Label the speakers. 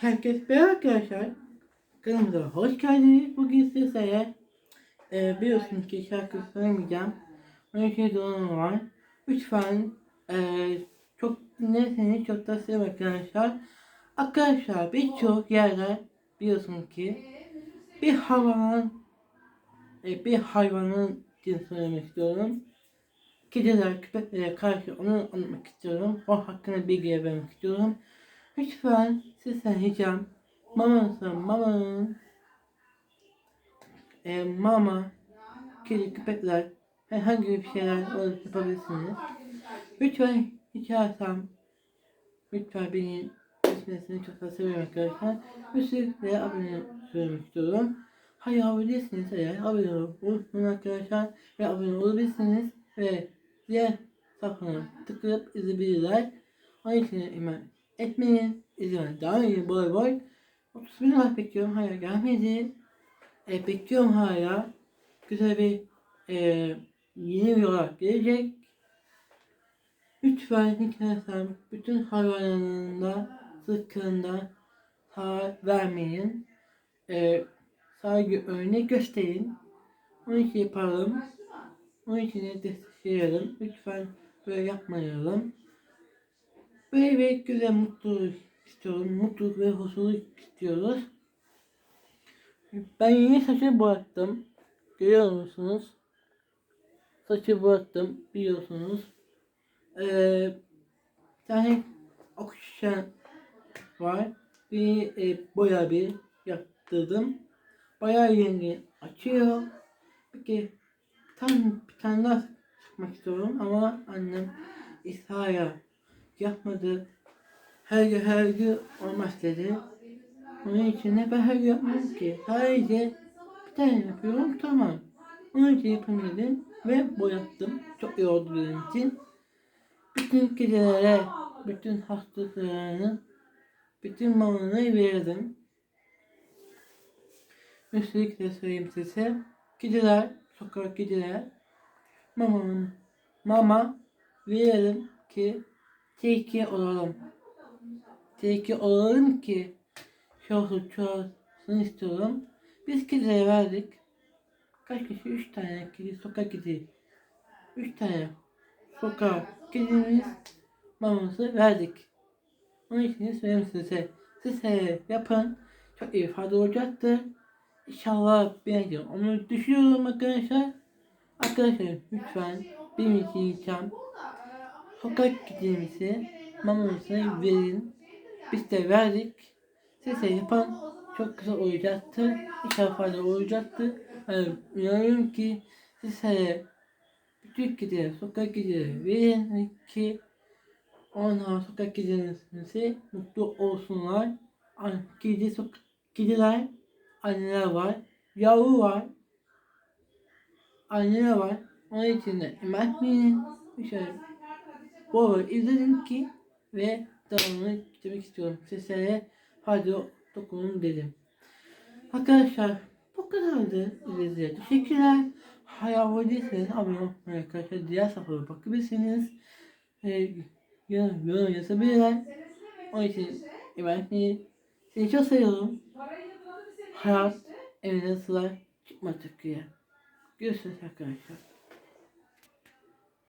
Speaker 1: Herkes merhaba arkadaşlar. Kanalımıza hoş geldiniz. Bugün sizlere e, biliyorsunuz ki şarkı söylemeyeceğim. Onun için donanım var. Lütfen e, çok dinlerseniz çok da sevin arkadaşlar. Arkadaşlar birçok yerde biliyorsunuz ki bir hayvanın e, bir hayvanın için söylemek istiyorum. Kediler, köpeklere karşı onu anlatmak istiyorum. O hakkında bilgi vermek istiyorum. Lütfen sizden ricam mamanızın mamanın e, mama kedi köpekler herhangi bir şeyler olup yapabilirsiniz. Lütfen rica etsem lütfen beni ismesini çok da seviyorum arkadaşlar. Özellikle abone söylemek istiyorum. Hayır abone eğer abone olun arkadaşlar ve abone olabilirsiniz ve diğer sayfana tıklayıp izleyebilirler. Onun için hemen etmeyin. İzleyin. Daha iyi boy boy. 30 bin like bekliyorum. Hala gelmedi. E, bekliyorum hala. Güzel bir e, yeni bir olarak gelecek. Lütfen hikayesem bütün hayvanlarında, zıkkında zarar vermeyin. E, saygı örnek gösterin. Onun için yapalım. Onun için de destekleyelim. Lütfen böyle yapmayalım. Böyle bir güzel mutluluk istiyorum. Mutluluk ve huzurluk istiyoruz. Ben yeni saçı boyattım. Görüyor musunuz? Saçı boyattım biliyorsunuz. Ee, bir tane oksijen var. Bir e, boya bir yaptırdım. Bayağı rengi açıyor. Peki tam bir tane daha sıkmak istiyorum ama annem İsa'ya yapmadı. Her gün her gün olmaz dedi. Onun için de ben her gün yapmıyorum ki. Sadece bir tane yapıyorum tamam. Onun için yapayım dedim ve boyattım. Çok iyi benim için. Bütün kedilere, bütün hastalıklarını, bütün mamanı verdim. Üstelik de söyleyeyim size. Kediler, sokak kediler, mamanın mama verelim ki Teki olalım. Teki olalım ki şohsu çoğalsın istiyorum. Biz kedilere verdik. Kaç kişi? Üç tane kedi, sokak kedi. Üç tane sokak kedimiz mamamızı verdik. Onun için söyleyeyim size. Siz yapın. Çok iyi fayda olacaktır. İnşallah beğeneceğim. Onu düşünüyorum arkadaşlar. Arkadaşlar lütfen benim için sokak gidimizi mamasını verin. Biz de verdik. Size yapan çok güzel olacaktır. İnşallah fayda olacaktır. Yani inanıyorum ki size bütün gidiyor, sokak gidiyor verin ki onlar sokak gidiyorsunuz mutlu olsunlar. Gidi sokak gidiler, anneler var, yavru var, anneler var. Onun için de emek Şöyle bol izledim ki ve devamını bitirmek istiyorum. Sizlere hadi dokunun dedim. Arkadaşlar bu kadardı. İzlediğiniz teşekkürler. Hayal değilseniz abone olmayı arkadaşlar. Diğer sayfalara bakabilirsiniz. Ee, yorum, yorum yazabilirler. Onun için emanet Seni çok seviyorum. Hayat evine sıra çıkma Türkiye. Görüşürüz arkadaşlar.